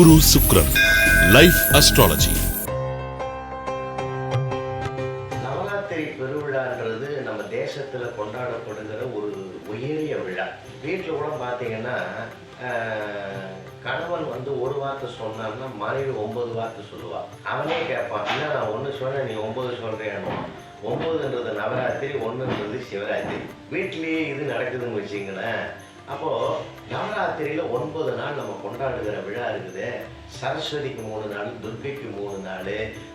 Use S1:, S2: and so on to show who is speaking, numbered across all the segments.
S1: குரு Sukran life astrology
S2: Navaratri பெருவிழான்றது நம்ம தேசத்துல கொண்டாடப்படுகிற ஒரு உயரிய விழா. வீட்டில் கூட பார்த்தீங்கன்னா கணவன் வந்து ஒரு வார்த்தை சொன்னான்னா மனைவி ஒன்பது வார்த்தை சொல்லுவா. அவனே கேட்பான் இல்லை நான் ஒன்று சொன்னேன் நீ ஒன்பது சொல்றேன்னு ஒன்பதுன்றது நவராத்திரி ஒன்றுன்றது சிவராத்திரி. வீட்டிலேயே இது நடக்குதுன்னு வச்சிங்களேன் அப்போ நவராத்திரியில ஒன்பது நாள் நம்ம கொண்டாடுகிற விழா இருக்குது. சரஸ்வதிக்கு மூணு நாள் துர்கைக்கு மூணு நாள்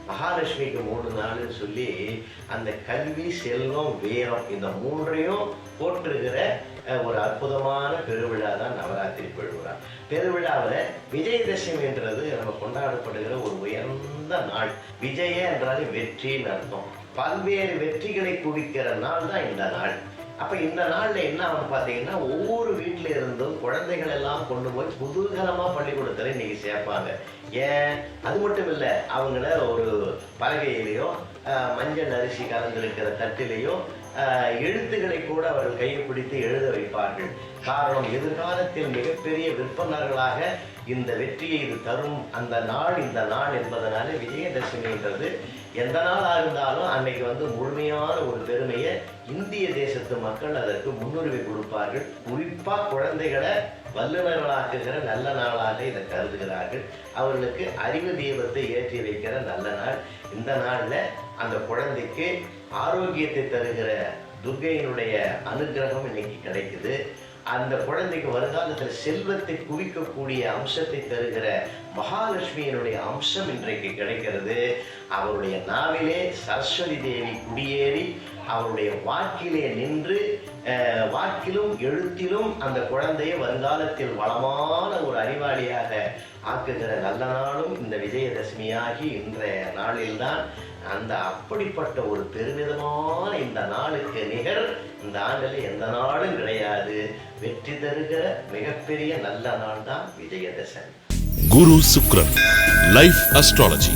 S2: மகாலட்சுமிக்கு மூணு நாள்னு சொல்லி அந்த கல்வி செல்வம் வீரம் இந்த மூன்றையும் போட்டிருக்கிற அஹ், ஒரு அற்புதமான பெருவிழா தான் நவராத்திரி பெருவிழா. பெருவிழாவில் விஜயதசமின்றது நம்ம கொண்டாடப்படுகிற ஒரு உயர்ந்த நாள். விஜய என்றாலே வெற்றின்னு அர்த்தம். பல்வேறு வெற்றிகளை குவிக்கிற நாள் தான் இந்த நாள். அப்போ இந்த நாளில் என்ன ஆகும் பார்த்தீங்கன்னா ஒவ்வொரு வீட்டில் இருந்தும் குழந்தைகள் எல்லாம் கொண்டு போய் குதூகலமா பள்ளிக்கூடத்தில் இன்னைக்கு சேர்ப்பாங்க. ஏன்? அது மட்டும் இல்லை அவங்கள ஒரு பலகையிலையோ மஞ்சள் அரிசி கலந்திருக்கிற தட்டிலேயோ எழுத்துக்களை கூட அவர்கள் கையை பிடித்து எழுத வைப்பார்கள். காரணம் எதிர்காலத்தில் மிகப்பெரிய விற்பனர்களாக இந்த வெற்றியை இது தரும் அந்த நாள் இந்த நாள் என்பதனால விஜயதசமின்றது. எந்த நாளாக இருந்தாலும் அன்னைக்கு வந்து முழுமையான ஒரு பெருமையை இந்திய தேசத்து மக்கள் அதற்கு முன்னுரிமை கொடுப்பார்கள். குறிப்பாக குழந்தைகளை வல்லுநர்களாக்குகிற நல்ல நாளாக இதை கருதுகிறார்கள். அவர்களுக்கு அறிவு தீபத்தை ஏற்றி வைக்கிற நல்ல நாள். இந்த நாளில் அந்த குழந்தைக்கு ஆரோக்கியத்தை தருகிற துர்கையினுடைய அனுகிரகம் இன்னைக்கு கிடைக்குது. அந்த குழந்தைக்கு வருங்காலத்தில் செல்வத்தை குவிக்கக்கூடிய அம்சத்தை தருகிற மகாலட்சுமியினுடைய அம்சம் இன்றைக்கு கிடைக்கிறது. அவருடைய நாவிலே சரஸ்வதி தேவி குடியேறி அவருடைய வாக்கிலே நின்று வாக்கிலும் எழுத்திலும் அந்த குழந்தையை வருங்காலத்தில் வளமான அறிவாளியாக ஆக்குகிற நல்ல நாளும் இந்த விஜயதசமியாகி இன்றைய நாளில்தான். அந்த அப்படிப்பட்ட ஒரு பெருமிதமான இந்த நாளுக்கு நிகர். இந்த ஆண்டில் எந்த நாளும் கிடையாது. வெற்றி தருகிற மிகப்பெரிய நல்ல நாள் தான் Vijayadashami.
S1: Guru Sukran life astrology